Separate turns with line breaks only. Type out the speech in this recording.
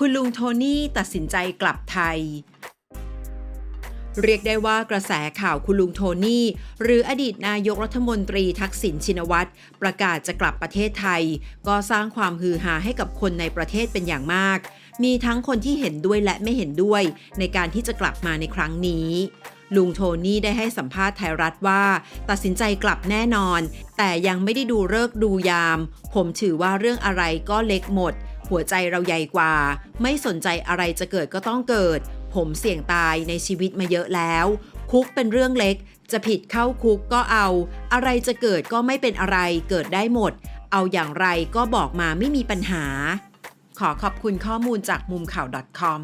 คุณลุงโทนี่ตัดสินใจกลับไทย เรียกได้ว่ากระแสข่าวคุณลุงโทนี่ หรืออดีตนายกรัฐมนตรีทักษิณชินวัตรประกาศจะกลับประเทศไทย ก็สร้างความฮือฮาให้กับคนในประเทศเป็นอย่างมาก มีทั้งคนที่เห็นด้วยและไม่เห็นด้วย ในการที่จะกลับมาในครั้งนี้ลุงโทนี่ได้ให้สัมภาษณ์ไทยรัฐว่า ตัดสินใจกลับแน่นอน แต่ยังไม่ได้ดูเลิกดูยาม ผมถือว่าเรื่องอะไรก็เล็กหมด หัวใจเราใหญ่กว่า ไม่สนใจอะไรจะเกิดก็ต้องเกิด ผมเสี่ยงตายในชีวิตมาเยอะแล้ว คุกเป็นเรื่องเล็ก จะผิดเข้าคุกก็เอา อะไรจะเกิดก็ไม่เป็นอะไรเกิดได้หมด เอาอย่างไรก็บอกมาไม่มีปัญหา ขอขอบคุณข้อมูลจากมุมข่าว .com